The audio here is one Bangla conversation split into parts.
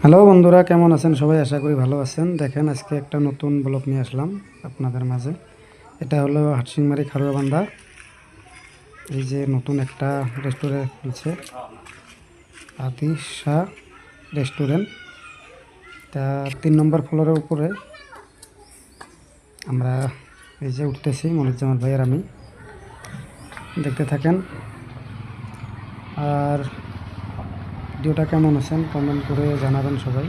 হ্যালো বন্ধুরা, কেমন আছেন? সবাই আশা করি ভালো আছেন। দেখেন, আজকে একটা নতুন ব্লগ নিয়ে আসলাম আপনাদের মাঝে। এটা হলো হাটসিংমারি খারুয়াবান্ধা এই যে নতুন একটা রেস্টুরেন্ট খুলছে। আদি শাহ রেস্টুরেন্ট তা তিন নম্বর ফ্লোরের উপরে। আমরা এই যে উঠতেছি মনুজ্জামান ভাইয়ের আমি। দেখতে থাকেন। আর ভিডিওটা কেমন আছেন? কমেন্ট করে জানাবেন সবাই।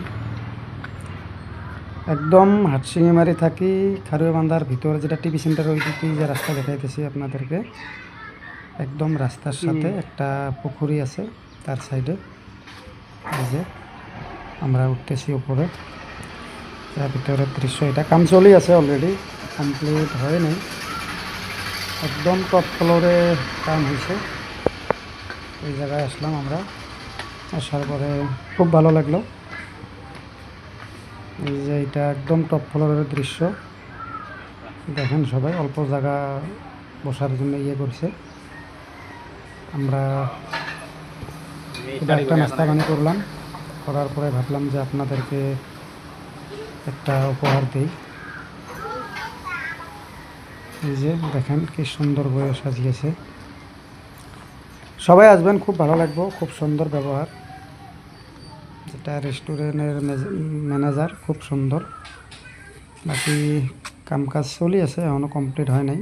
একদম হাটসিংমারি থাকি খারুয়াবান্ধার ভিতরে যেটা টিভি সেন্টার ওই দিকে যে রাস্তা দেখাইতেছি আপনাদেরকে। একদম রাস্তার সাথে একটা পুকুরি আছে তার সাইডে এই যে আমরা উঠতেছি উপরে। তার ভিতরের দৃশ্য এটা কাম চলেই আছে অলরেডি কমপ্লিট হয় নাই। একদম টপ ফ্লোরে কাম হয়েছে এই জায়গায় আসলাম আমরা। আসার পরে খুব ভালো লাগল। এই যে এটা একদম টপ ফ্লোরের দৃশ্য। দেখেন সবাই অল্প জায়গা বসার জন্য ইয়ে করছে। আমরা একটা নাস্তা পানি করলাম। করার পরে ভাবলাম যে আপনাদেরকে একটা উপহার দিই। এই যে দেখেন কি সুন্দর বয়ে সাজিয়েছে। সবাই আসবেন, খুব ভালো লাগবে, খুব সুন্দর ব্যবহার। যেটা রেস্টুরেন্টের ম্যানেজার, খুব সুন্দর। বাকি কামকাজ চলি আছে এখনও কমপ্লিট হয় নাই।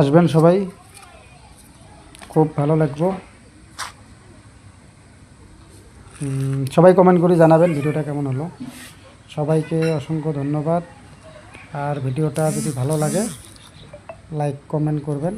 আসবেন সবাই, খুব ভালো লাগবে। সবাই কমেন্ট করে জানাবেন ভিডিওটা কেমন হলো। সবাইকে অসংখ্য ধন্যবাদ। আর ভিডিওটা যদি ভালো লাগে লাইক কমেন্ট করবেন।